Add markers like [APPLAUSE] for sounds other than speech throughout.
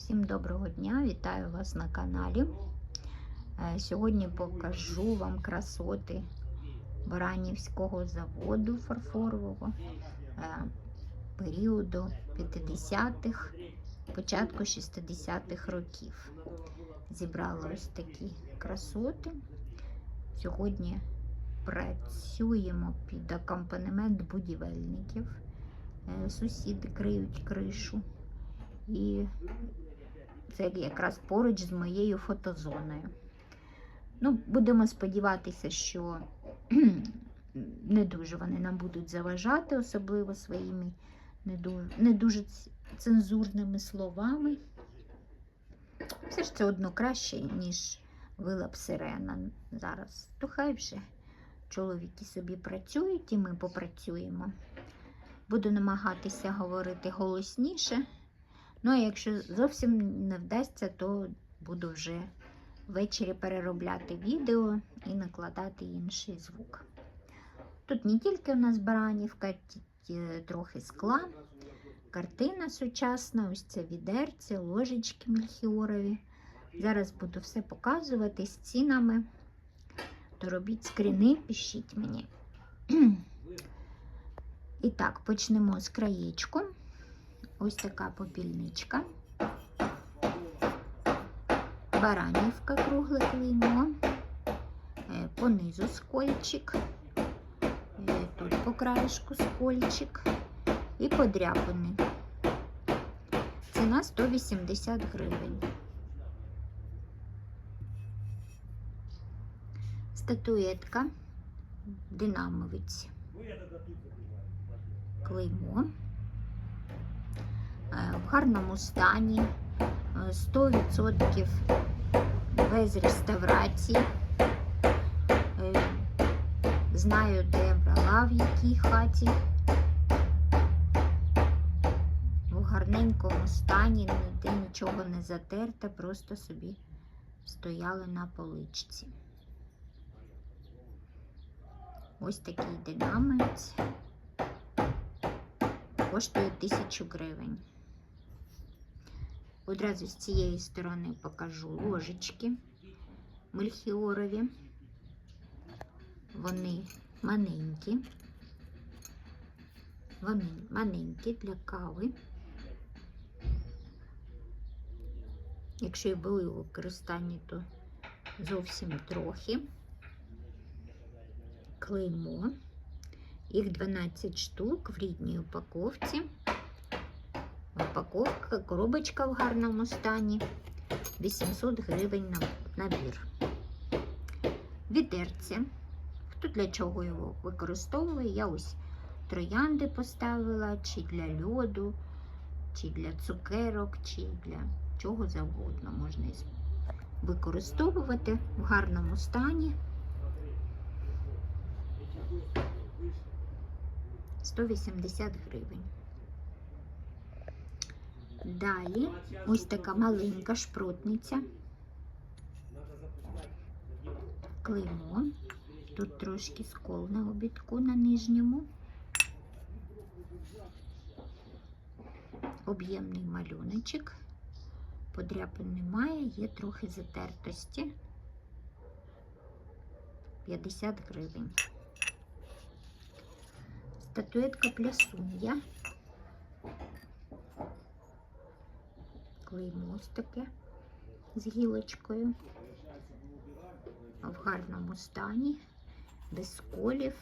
Всім доброго дня, вітаю вас на каналі. Е, Сьогодні покажу вам красоти Баранівського заводу фарфорового е, періоду 50-х, початку 60-х років. Зібрала ось такі красоти. Сьогодні працюємо під акомпанемент будівельників. Е, Сусіди криють кришу. І це якраз поруч з моєю фотозоною. Ну, будемо сподіватися, що [CLEARS THROAT] не дуже вони нам будуть заважати, особливо своїми не дуже, не дуже цензурними словами. Все ж це одно краще, ніж вила б сирена зараз. То хай вже чоловіки собі працюють і ми попрацюємо. Буду намагатися говорити голосніше. Ну, а якщо зовсім не вдасться, то буду вже ввечері переробляти відео і накладати інший звук. Тут не тільки у нас баранівка, ті- трохи скла, картина сучасна, ось це відерці, ложечки мельхіорові. Зараз буду все показувати з цінами. То робіть скріни, пишіть мені. [CLEARS THROAT] І так, почнемо з краєчку. Ось така попільничка. Баранівка кругле клеймо. Понизу скольчик. Е, Тут по краєшку скольчик. І подряпини. Ціна 180 гривень. Статуетка. Динамовець. Клеймо. Е, в гарному стані, е, 100% без реставрації. Е, Знаю, де я брала, в якій хаті. В гарненькому стані, ніде нічого не затерте, просто собі стояли на поличці. Ось такий динамець. Коштує 1000 гривень. Одразу з цієї сторони покажу ложечки мельхіорові. Вони маленькі. Вони маленькі для кави. Якщо і були у використанні, то зовсім трохи. Клеймо. Їх 12 штук в рідній упаковці. Упаковка, коробочка в гарному стані. 800 гривень на набір. Відерце. Хто для чого його використовує? Я ось троянди поставила, чи для льоду, чи для цукерок, чи для чого завгодно можна використовувати в гарному стані. 180 гривень. Далі ось така маленька шпротниця. Клеймо. Тут трошки скол на обідку на нижньому. Об'ємний малюночок. Подряпин немає, є трохи затертості. 50 гривень. Статуетка плясун'я. Клеймо таке з гілочкою. В гарному стані, без сколів,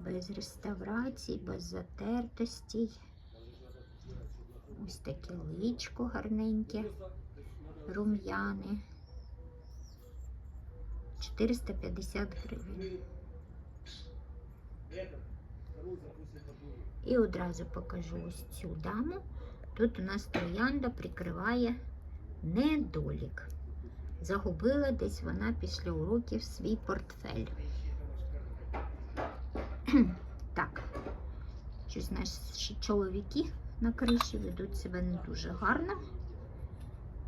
без реставрацій, без затертостей. Ось таке личко гарненьке, рум'яне. 450 гривень. І одразу покажу ось цю даму. Тут у нас троянда прикриває недолік. Загубила десь вона після уроків свій портфель. [CLEARS THROAT] Так, щось наші чоловіки на криші ведуть себе не дуже гарно.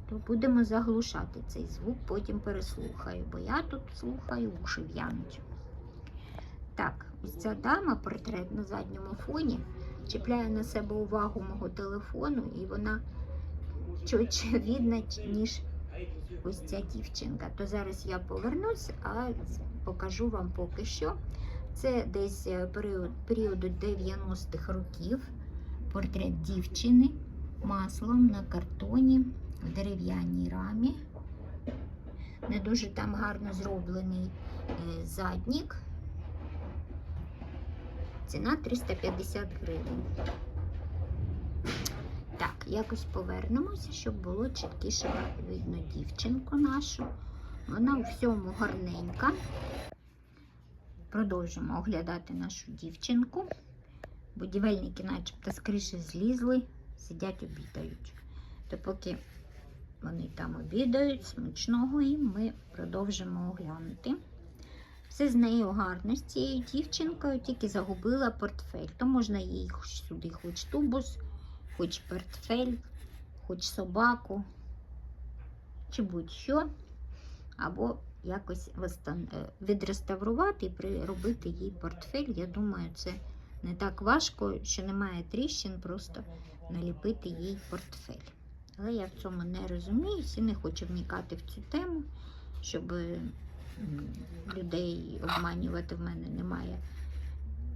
То будемо заглушати цей звук, потім переслухаю, бо я тут слухаю, уші в'януть. Так, ось ця дама, портрет на задньому фоні, чіпляє на себе увагу мого телефону, і вона чи очевидна, [LAUGHS] чи- ніж ось ця дівчинка. То зараз я повернусь, а покажу вам поки що. Це десь е, період, періоду 90-х років. Портрет дівчини маслом на картоні в дерев'яній рамі. Не дуже там гарно зроблений е, заднік. Ціна 350 гривень. Так, якось повернемося, щоб було чіткіше видно дівчинку нашу. Вона у всьому гарненька. Продовжимо оглядати нашу дівчинку. Будівельники, начебто, з криші злізли, сидять обідають. То поки вони там обідають, смачного їм ми продовжимо оглянути. Все з нею гарно, з цією дівчинкою, тільки загубила портфель. То можна їй сюди, хоч тубус, хоч портфель, хоч собаку, чи будь-що, або якось е, відреставрувати і приробити їй портфель. Я думаю, це не так важко, що немає тріщин, просто наліпити їй портфель. Але я в цьому не розуміюся і не хочу вникати в цю тему, щоб м, людей обманювати в мене немає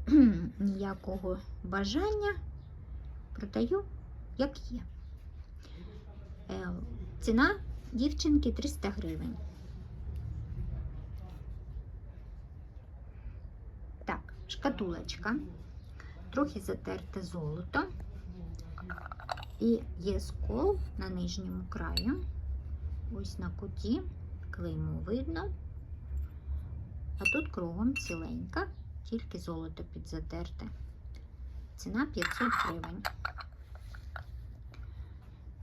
[CLEARS THROAT] ніякого бажання. Продаю, як є. Е, Ціна дівчинки 300 гривень. Так, шкатулочка. Трохи затерте золото. І є скол на нижньому краю. Ось на куті. Клеймо видно. А тут кругом ціленька, тільки золото підзатерте. Ціна 500 гривень.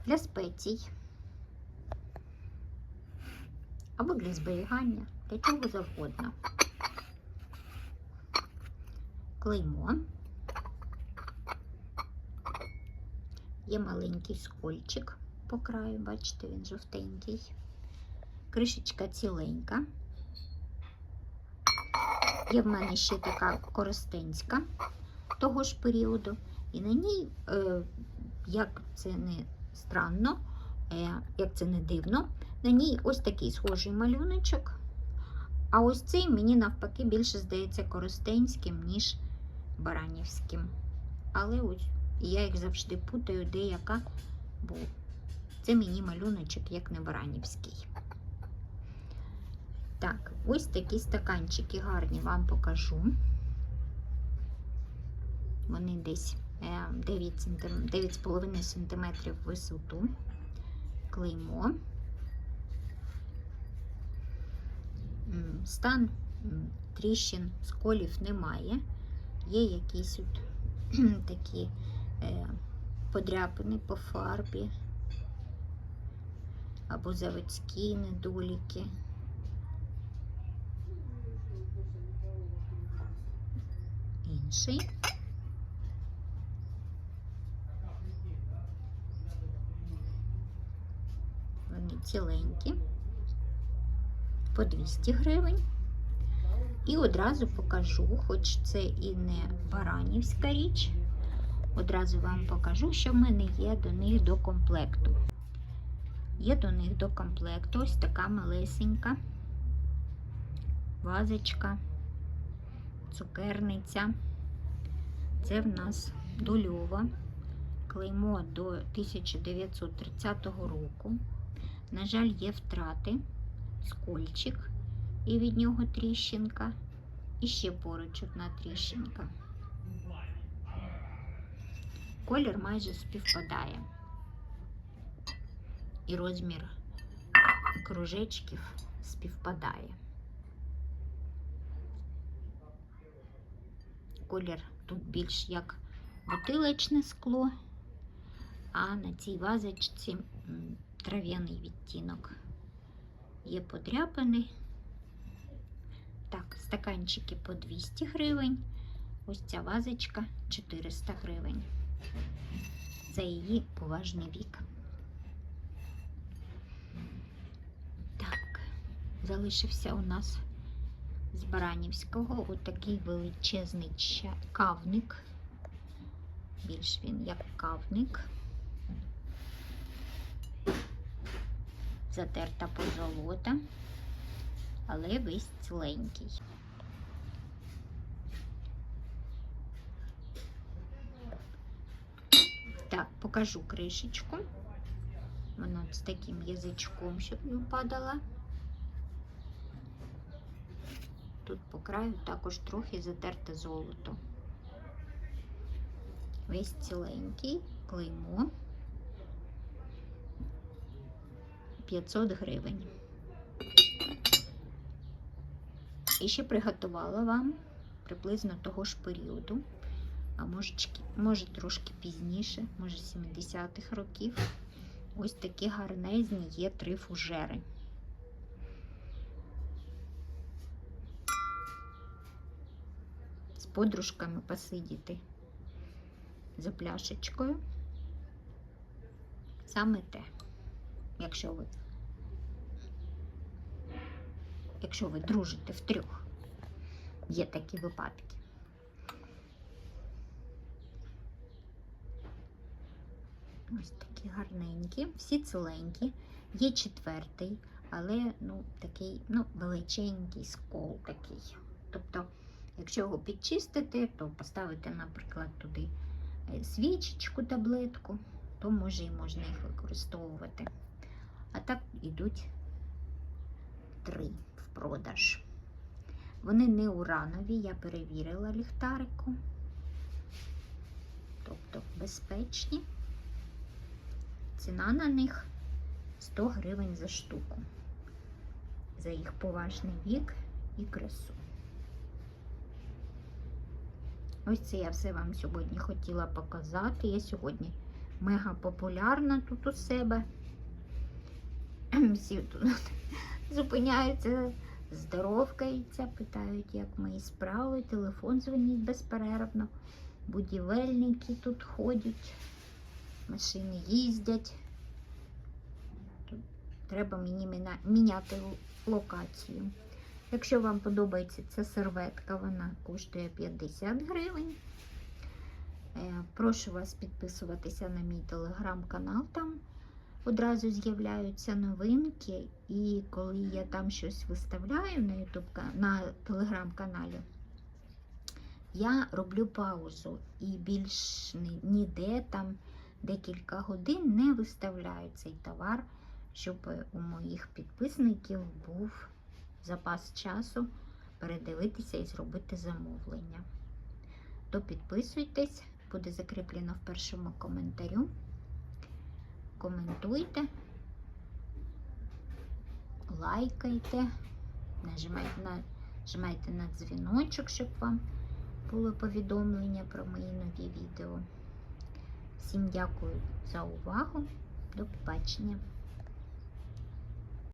Для спецій. Або для зберігання, для чого завгодно. Клеймо. Є маленький скольчик по краю, бачите, він жовтенький. Кришечка ціленька. Є в мене ще така коростенська того ж періоду. І на ній, е, як це не странно, е, як це не дивно, на ній ось такий схожий малюночок. А ось цей мені навпаки більше здається коростенським, ніж баранівським. Але ось я їх завжди путаю, де яка, бо це мені малюночок, як не баранівський. Так, ось такі стаканчики гарні вам покажу. Вони десь е, 9 см, 9,5 см в висоту. Клеймо. Стан тріщин, сколів немає. Є якісь от [CLEARS THROAT] такі е, подряпини по фарбі або заводські недоліки. Інший. Вони ціленькі. По 200 гривень. І одразу покажу, хоч це і не баранівська річ, одразу вам покажу, що в мене є до них до комплекту. Є до них до комплекту ось така малесенька вазочка, цукерниця. Це в нас дольова, клеймо до 1930 року. На жаль, є втрати, скольчик і від нього тріщинка, і ще поруч одна тріщинка. Колір майже співпадає. І розмір кружечків співпадає. Колір тут більш як бутилочне скло, а на цій вазочці трав'яний відтінок. Є подряпини. Так, стаканчики по 200 гривень. Ось ця вазочка 400 гривень. За її поважний вік. Так, залишився у нас з Баранівського отакий величезний кавник. Більш він як кавник. затерта позолота, але весь ціленький. Так, покажу кришечку. Вона з таким язичком, щоб не падала. Тут по краю також трохи затерте золото. Весь ціленький, клеймо 500 гривень. І ще приготувала вам приблизно того ж періоду, а може, може трошки пізніше, може 70-х років. Ось такі гарнезні є три фужери. З подружками посидіти за пляшечкою. Саме те, якщо ви, якщо ви дружите втрьох, є такі випадки. Ось такі гарненькі, всі ціленькі. Є четвертий, але ну, такий ну, величенький скол такий. Тобто, якщо його підчистити, то поставити, наприклад, туди е, свічечку, таблетку, то може і можна їх використовувати. А так йдуть три в продаж. Вони не уранові, я перевірила ліхтарику, тобто безпечні. Ціна на них 100 гривень за штуку. За їх поважний вік і красу. Ось це я все вам сьогодні хотіла показати. Я сьогодні мега популярна тут у себе. Всі тут [LAUGHS] зупиняються, здоровкаються, питають, як мої справи, телефон дзвонить безперервно. Будівельники тут ходять, машини їздять. Тут треба мені міняти локацію. Якщо вам подобається ця серветка, вона коштує 50 гривень. Е, Прошу вас підписуватися на мій телеграм-канал. Там одразу з'являються новинки. І коли я там щось виставляю на YouTube, на телеграм-каналі, я роблю паузу і більш ніде там декілька годин не виставляю цей товар, щоб у моїх підписників був запас часу передивитися і зробити замовлення. То підписуйтесь, буде закріплено в першому коментарю. Коментуйте, лайкайте, нажимайте на, нажимайте на дзвіночок, щоб вам було повідомлення про мої нові відео. Всім дякую за увагу. До побачення.